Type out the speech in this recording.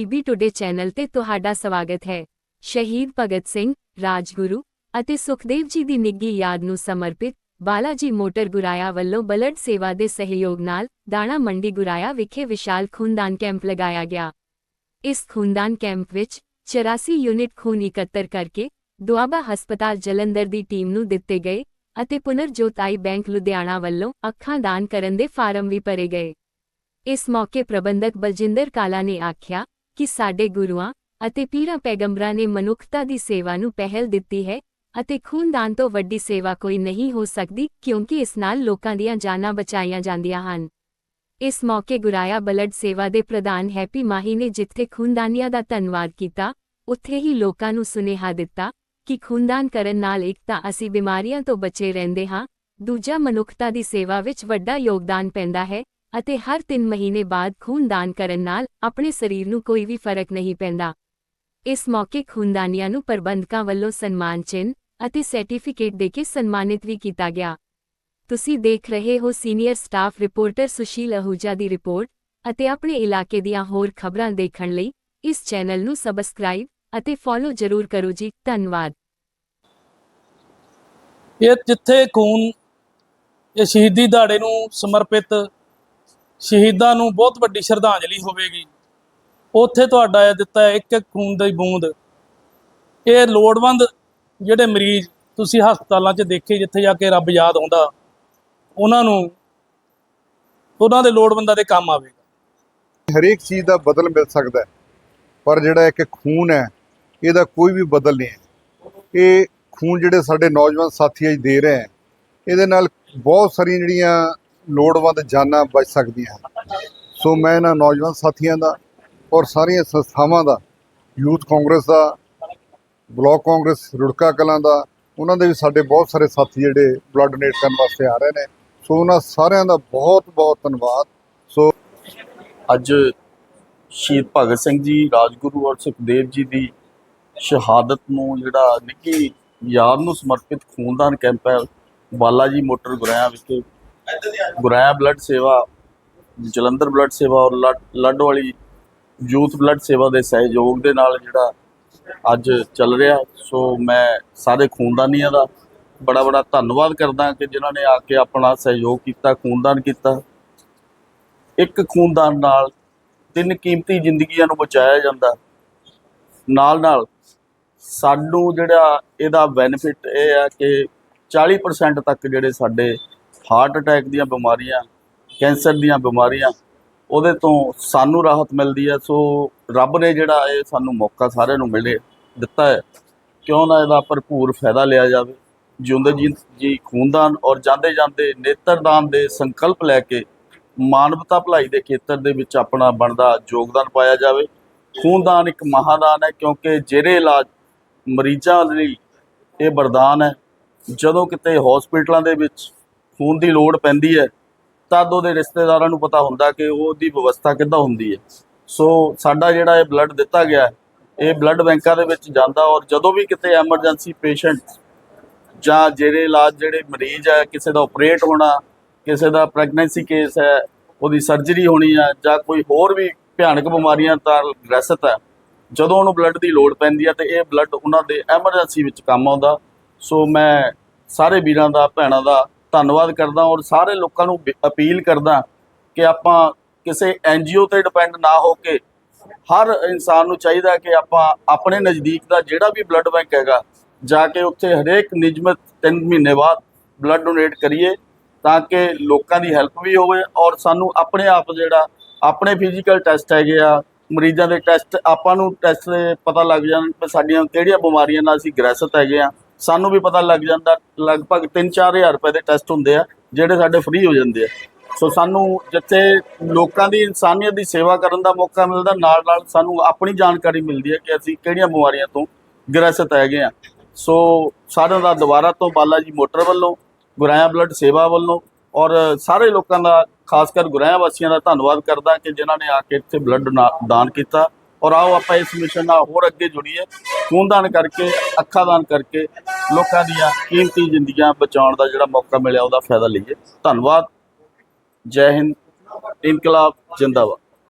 PB today channel ਤੇ ਤੁਹਾਡਾ ਸਵਾਗਤ ਹੈ। ਸ਼ਹੀਦ ਭਗਤ ਸਿੰਘ, ਰਾਜਗੁਰੂ ਅਤੇ ਸੁਖਦੇਵ ਜੀ ਦੀ ਨਿੱਘੀ ਯਾਦ ਨੂੰ ਸਮਰਪਿਤ ਬਾਲਾਜੀ ਮੋਟਰ ਗੁਰਾਇਆ ਵੱਲੋਂ ਬਲੱਡ ਸੇਵਾ ਦੇ ਸਹਿਯੋਗ ਨਾਲ ਦਾਣਾ ਮੰਡੀ ਗੁਰਾਇਆ ਵਿਖੇ ਵਿਸ਼ਾਲ ਖੂਨਦਾਨ ਕੈਂਪ ਲਗਾਇਆ ਗਿਆ। ਇਸ ਖੂਨਦਾਨ ਕੈਂਪ ਵਿੱਚ 84 ਯੂਨਿਟ ਖੂਨ ਇਕੱਤਰ ਕਰਕੇ ਦੁਆਬਾ ਹਸਪਤਾਲ ਜਲੰਧਰ ਦੀ ਟੀਮ ਨੂੰ ਦਿੱਤੇ ਗਏ ਅਤੇ ਪੁਨਰਜੋਤ ਆਈ ਬੈਂਕ ਲੁਧਿਆਣਾ ਵੱਲੋਂ ਅੱਖਾਂ ਦਾਨ ਕਰਨ ਦੇ ਫਾਰਮ ਵੀ ਭਰੇ ਗਏ। ਇਸ ਮੌਕੇ ਪ੍ਰਬੰਧਕ ਬਲਜਿੰਦਰ ਕਾਲਾ ਨੇ ਆਖਿਆ ਕਿ ਸਾਡੇ ਗੁਰੂਆਂ ਅਤੇ ਪੀਰਾਂ ਪੈਗੰਬਰਾਂ ਨੇ ਮਨੁੱਖਤਾ ਦੀ ਸੇਵਾ ਨੂੰ ਪਹਿਲ ਦਿੱਤੀ ਹੈ ਅਤੇ ਖੂਨਦਾਨ ਤੋਂ ਵੱਡੀ ਸੇਵਾ ਕੋਈ ਨਹੀਂ ਹੋ ਸਕਦੀ ਕਿਉਂਕਿ ਇਸ ਨਾਲ ਲੋਕਾਂ ਦੀਆਂ ਜਾਨਾਂ ਬਚਾਈਆਂ ਜਾਂਦੀਆਂ ਹਨ। ਇਸ ਮੌਕੇ ਗੁਰਾਇਆ ਬਲੱਡ ਸੇਵਾ ਦੇ ਪ੍ਰਧਾਨ ਹੈਪੀ ਮਾਹੀ ਨੇ ਜਿੱਥੇ ਖੂਨਦਾਨੀਆਂ ਦਾ ਧੰਨਵਾਦ ਕੀਤਾ, ਉੱਥੇ ਹੀ ਲੋਕਾਂ ਨੂੰ ਸੁਨੇਹਾ ਦਿੱਤਾ ਕਿ ਖੂਨਦਾਨ ਕਰਨ ਨਾਲ ਇੱਕ ਤਾਂ ਅਸੀਂ ਬਿਮਾਰੀਆਂ ਤੋਂ ਬਚੇ ਰਹਿੰਦੇ ਹਾਂ, ਦੂਜਾ ਮਨੁੱਖਤਾ ਦੀ ਸੇਵਾ ਵਿੱਚ ਵੱਡਾ ਯੋਗਦਾਨ ਪੈਂਦਾ ਹੈ ਅਤੇ ਹਰ 3 ਮਹੀਨੇ ਬਾਅਦ ਖੂਨਦਾਨ ਕਰਨ ਨਾਲ ਆਪਣੇ ਸਰੀਰ ਨੂੰ ਕੋਈ ਵੀ ਫ਼ਰਕ ਨਹੀਂ ਪੈਂਦਾ। ਇਸ ਮੌਕੇ ਖੂਨਦਾਨੀਆਂ ਨੂੰ ਪ੍ਰਬੰਧਕਾਂ ਵੱਲੋਂ ਸਨਮਾਨ ਚਿੰਨ੍ਹ ਅਤੇ ਸਰਟੀਫਿਕੇਟ ਦੇ ਕੇ ਸਨਮਾਨਿਤ ਵੀ ਕੀਤਾ ਗਿਆ। ਤੁਸੀਂ ਦੇਖ ਰਹੇ ਹੋ senior staff reporter Sushil Ahuja ਦੀ ਰਿਪੋਰਟ ਅਤੇ ਆਪਣੇ ਇਲਾਕੇ ਦੀਆਂ ਹੋਰ ਖਬਰਾਂ ਦੇਖਣ ਲਈ ਇਸ ਚੈਨਲ ਨੂੰ ਸਬਸਕ੍ਰਾਈਬ ਅਤੇ ਫੋਲੋ ਜ਼ਰੂਰ ਕਰੋ ਜੀ। ਧੰਨਵਾਦ। ਇਹ ਜਿੱਥੇ ਖੂਨ, ਇਹ ਸ਼ਹੀਦੀ ਦਿਹਾੜੇ ਨੂੰ ਸਮਰਪਿਤ ਸ਼ਹੀਦਾਂ ਨੂੰ ਬਹੁਤ ਵੱਡੀ ਸ਼ਰਧਾਂਜਲੀ ਹੋਵੇਗੀ। ਉੱਥੇ ਤੁਹਾਡਾ ਇਹ ਦਿੱਤਾ ਹੈ ਇੱਕ ਇੱਕ ਖੂਨ ਦੀ ਬੂੰਦ। ਇਹ ਲੋੜਵੰਦ ਜਿਹੜੇ ਮਰੀਜ਼ ਤੁਸੀਂ ਹਸਪਤਾਲਾਂ 'ਚ ਦੇਖੇ ਜਿੱਥੇ ਜਾ ਕੇ ਰੱਬ ਯਾਦ ਆਉਂਦਾ, ਉਹਨਾਂ ਨੂੰ, ਉਹਨਾਂ ਦੇ ਲੋੜਵੰਦਾਂ ਦੇ ਕੰਮ ਆਵੇਗਾ। ਹਰੇਕ ਚੀਜ਼ ਦਾ ਬਦਲ ਮਿਲ ਸਕਦਾ ਪਰ ਜਿਹੜਾ ਇੱਕ ਖੂਨ ਹੈ, ਇਹਦਾ ਕੋਈ ਵੀ ਬਦਲ ਨਹੀਂ ਹੈ। ਇਹ ਖੂਨ ਜਿਹੜੇ ਸਾਡੇ ਨੌਜਵਾਨ ਸਾਥੀ ਅੱਜ ਦੇ ਰਹੇ ਹੈ, ਇਹਦੇ ਨਾਲ ਬਹੁਤ ਸਾਰੀਆਂ ਜਿਹੜੀਆਂ ਲੋੜਵੰਦ ਜਾਨਾਂ ਬਚ ਸਕਦੀਆਂ ਹਨ। ਸੋ ਮੈਂ ਇਹਨਾਂ ਨੌਜਵਾਨ ਸਾਥੀਆਂ ਦਾ ਔਰ ਸਾਰੀਆਂ ਸੰਸਥਾਵਾਂ ਦਾ, ਯੂਥ ਕਾਂਗਰਸ ਦਾ, ਬਲਾਕ ਕਾਂਗਰਸ, ਰੁੜਕਾ ਕਲਾਂ ਦਾ, ਉਹਨਾਂ ਦੇ ਵੀ ਸਾਡੇ ਬਹੁਤ ਸਾਰੇ ਸਾਥੀ ਜਿਹੜੇ ਬਲੱਡ ਡੋਨੇਟ ਕਰਨ ਵਾਸਤੇ ਆ ਰਹੇ ਨੇ। ਸੋ ਉਹਨਾਂ ਸਾਰਿਆਂ ਦਾ ਬਹੁਤ ਬਹੁਤ ਧੰਨਵਾਦ। ਸੋ ਅੱਜ ਸ਼ਹੀਦ ਭਗਤ ਸਿੰਘ ਜੀ, ਰਾਜਗੁਰੂ ਔਰ ਸੁਖਦੇਵ ਜੀ ਦੀ ਸ਼ਹਾਦਤ ਨੂੰ ਜਿਹੜਾ ਨਿੱਘੀ ਯਾਦ ਨੂੰ ਸਮਰਪਿਤ ਖੂਨਦਾਨ ਕੈਂਪ ਹੈ, ਬਾਲਾ ਜੀ ਮੋਟਰ ਗੁਰਿਆਂ ਵਿਖੇ ਗੁਰਾਇਆ ਬਲੱਡ ਸੇਵਾ ਜਲੰਧਰ ਬਲੱਡ ਸੇਵਾ ਔਰ ਲੱਡ- ਲੱਡ ਵਾਲੀ ਯੂਥ ਬਲੱਡ ਸੇਵਾ ਦੇ ਸਹਿਯੋਗ ਦੇ ਨਾਲ ਜਿਹੜਾ ਅੱਜ ਚੱਲ ਰਿਹਾ ਸੋ ਮੈਂ ਸਾਰੇ ਖੂਨਦਾਨੀਆਂ ਦਾ ਬੜਾ ਬੜਾ ਧੰਨਵਾਦ ਕਰਦਾ ਕਿ ਜਿਨ੍ਹਾਂ ਨੇ ਆ ਕੇ ਆਪਣਾ ਸਹਿਯੋਗ ਕੀਤਾ ਖੂਨਦਾਨ ਕੀਤਾ ਇੱਕ ਖੂਨਦਾਨ ਨਾਲ ਤਿੰਨ ਕੀਮਤੀ ਜ਼ਿੰਦਗੀਆਂ ਨੂੰ ਬਚਾਇਆ ਜਾਂਦਾ ਨਾਲ ਨਾਲ ਸਾਨੂੰ ਜਿਹੜਾ ਇਹਦਾ ਬੈਨੀਫਿਟ ਇਹ ਆ ਕਿ 40% ਤੱਕ ਜਿਹੜੇ ਸਾਡੇ ਹਾਰਟ ਅਟੈਕ ਦੀਆਂ ਬਿਮਾਰੀਆਂ, ਕੈਂਸਰ ਦੀਆਂ ਬਿਮਾਰੀਆਂ, ਉਹਦੇ ਤੋਂ ਸਾਨੂੰ ਰਾਹਤ ਮਿਲਦੀ ਹੈ। ਸੋ ਰੱਬ ਨੇ ਜਿਹੜਾ ਇਹ ਸਾਨੂੰ ਮੌਕਾ ਸਾਰਿਆਂ ਨੂੰ ਮਿਲੇ, ਦਿੱਤਾ ਹੈ। ਕਿਉਂ ਨਾ ਇਹਦਾ ਭਰਪੂਰ ਫਾਇਦਾ ਲਿਆ ਜਾਵੇ। ਜਿਉਂਦੇ ਜੀ ਜੀ ਖੂਨਦਾਨ ਔਰ ਜਾਂਦੇ ਜਾਂਦੇ ਨੇਤਰਦਾਨ ਦੇ ਸੰਕਲਪ ਲੈ ਕੇ ਮਾਨਵਤਾ ਭਲਾਈ ਦੇ ਖੇਤਰ ਦੇ ਵਿੱਚ ਆਪਣਾ ਬਣਦਾ ਯੋਗਦਾਨ ਪਾਇਆ ਜਾਵੇ। ਖੂਨਦਾਨ ਇੱਕ ਮਹਾਦਾਨ ਹੈ ਕਿਉਂਕਿ ਜਿਹੜੇ ਇਲਾਜ ਮਰੀਜ਼ਾਂ ਲਈ ਇਹ ਵਰਦਾਨ ਹੈ। ਜਦੋਂ ਕਿਤੇ ਹਸਪੀਟਲਾਂ ਦੇ ਵਿੱਚ ਖੂਨ ਦੀ ਲੋੜ ਪੈਂਦੀ ਹੈ, ਤਦ ਉਹਦੇ ਰਿਸ਼ਤੇਦਾਰਾਂ ਨੂੰ ਪਤਾ ਹੁੰਦਾ ਕਿ ਉਹਦੀ ਵਿਵਸਥਾ ਕਿੱਦਾਂ ਹੁੰਦੀ ਹੈ। ਸੋ ਸਾਡਾ ਜਿਹੜਾ ਇਹ ਬਲੱਡ ਦਿੱਤਾ ਗਿਆ ਇਹ ਬਲੱਡ ਬੈਂਕਾਂ ਦੇ ਵਿੱਚ ਜਾਂਦਾ ਔਰ ਜਦੋਂ ਵੀ ਕਿਤੇ ਐਮਰਜੈਂਸੀ ਪੇਸ਼ੈਂਟ ਜਾਂ ਜਿਹੜੇ ਇਲਾਜ ਜਿਹੜੇ ਮਰੀਜ਼ ਹੈ, ਕਿਸੇ ਦਾ ਆਪਰੇਟ ਹੋਣਾ, ਕਿਸੇ ਦਾ ਪ੍ਰੈਗਨੈਂਸੀ ਕੇਸ ਹੈ, ਉਹਦੀ ਸਰਜਰੀ ਹੋਣੀ ਹੈ ਜਾਂ ਕੋਈ ਹੋਰ ਵੀ ਭਿਆਨਕ ਬਿਮਾਰੀਆਂ ਤਾਂ ਗ੍ਰਸਤ ਹੈ, ਜਦੋਂ ਉਹਨੂੰ ਬਲੱਡ ਦੀ ਲੋੜ ਪੈਂਦੀ ਹੈ ਤੇ ਇਹ ਬਲੱਡ ਉਹਨਾਂ ਦੇ ਐਮਰਜੈਂਸੀ ਵਿੱਚ ਕੰਮ ਆਉਂਦਾ। ਸੋ ਮੈਂ ਸਾਰੇ ਵੀਰਾਂ ਦਾ, ਭੈਣਾਂ ਦਾ ਧੰਨਵਾਦ ਕਰਦਾ ਔਰ ਸਾਰੇ ਲੋਕਾਂ ਨੂੰ ਅਪੀਲ ਕਰਦਾ ਕਿ ਆਪਾਂ ਕਿਸੇ ਐਨਜੀਓ ਤੇ ਡਿਪੈਂਡ ਨਾ ਹੋ ਕੇ ਹਰ ਇਨਸਾਨ ਨੂੰ ਚਾਹੀਦਾ ਕਿ ਆਪਾਂ ਆਪਣੇ ਨਜ਼ਦੀਕ ਦਾ ਜਿਹੜਾ ਵੀ ਬਲੱਡ ਬੈਂਕ ਹੈਗਾ, ਜਾ ਕੇ ਉੱਥੇ ਹਰੇਕ ਨਿਯਮਿਤ 3 ਮਹੀਨੇ ਬਾਅਦ ਬਲੱਡ ਡੋਨੇਟ ਕਰੀਏ ਤਾਂ ਕਿ ਲੋਕਾਂ ਦੀ ਹੈਲਪ ਵੀ ਹੋਵੇ ਔਰ ਸਾਨੂੰ ਆਪਣੇ ਆਪ ਜਿਹੜਾ ਆਪਣੇ ਫਿਜ਼ੀਕਲ ਟੈਸਟ ਹੈਗੇ ਆ, ਮਰੀਜ਼ਾਂ ਦੇ ਟੈਸਟ ਆਪਾਂ ਨੂੰ ਟੈਸਟ ਦੇ ਪਤਾ ਲੱਗ ਜਾਣ ਕਿ ਸਾਡੀਆਂ ਕਿਹੜੀਆਂ ਬਿਮਾਰੀਆਂ ਨਾਲ ਅਸੀਂ ਗ੍ਰਸਤ ਹੈਗੇ ਆ। ਸਾਨੂੰ ਵੀ ਪਤਾ ਲੱਗ ਜਾਂਦਾ, ਲਗਭਗ 3-4000 ਰੁਪਏ ਦੇ ਟੈਸਟ ਹੁੰਦੇ ਆ, ਜਿਹੜੇ ਸਾਡੇ ਫ੍ਰੀ ਹੋ ਜਾਂਦੇ ਆ। ਸੋ ਸਾਨੂੰ ਜਿੱਥੇ ਲੋਕਾਂ ਦੀ ਇਨਸਾਨੀਅਤ ਦੀ ਸੇਵਾ ਕਰਨ ਦਾ ਮੌਕਾ ਮਿਲਦਾ ਨਾਲ ਨਾਲ ਸਾਨੂੰ ਆਪਣੀ ਜਾਣਕਾਰੀ ਮਿਲਦੀ ਹੈ ਕਿ ਅਸੀਂ ਕਿਹੜੀਆਂ ਬਿਮਾਰੀਆਂ ਤੋਂ ਗ੍ਰਸਤ ਹੈਗੇ ਆ। ਸੋ ਸਾਰਿਆਂ ਦਾ ਦੁਬਾਰਾ ਤੋਂ ਬਾਲਾ ਜੀ ਮੋਟਰ ਵੱਲੋਂ, ਗੁਰਾਇਆ ਬਲੱਡ ਸੇਵਾ ਵੱਲੋਂ ਔਰ ਸਾਰੇ ਲੋਕਾਂ ਦਾ ਖਾਸ ਕਰ ਗੁਰਾਇਆ ਵਾਸੀਆਂ ਦਾ ਧੰਨਵਾਦ ਕਰਦਾ ਕਿ ਜਿਨ੍ਹਾਂ ਨੇ ਆ ਕੇ ਇੱਥੇ ਬਲੱਡ ਦਾਨ ਕੀਤਾ। ਔਰ ਆਓ ਆਪਾਂ ਇਸ ਮਿਸ਼ਨ ਨਾਲ ਹੋਰ ਅੱਗੇ ਜੁੜੀਏ। ਖੂਨਦਾਨ ਕਰਕੇ, ਅੱਖਾਂ ਦਾਨ ਕਰਕੇ ਲੋਕਾਂ ਦੀਆਂ ਕੀਮਤੀ ਜ਼ਿੰਦਗੀਆਂ ਬਚਾਉਣ ਦਾ ਜਿਹੜਾ ਮੌਕਾ ਮਿਲਿਆ, ਉਹਦਾ ਫਾਇਦਾ ਲਈਏ। ਧੰਨਵਾਦ। ਜੈ ਹਿੰਦ। ਇਨਕਲਾਬ, ਜਿੰਦਾਬਾਦ।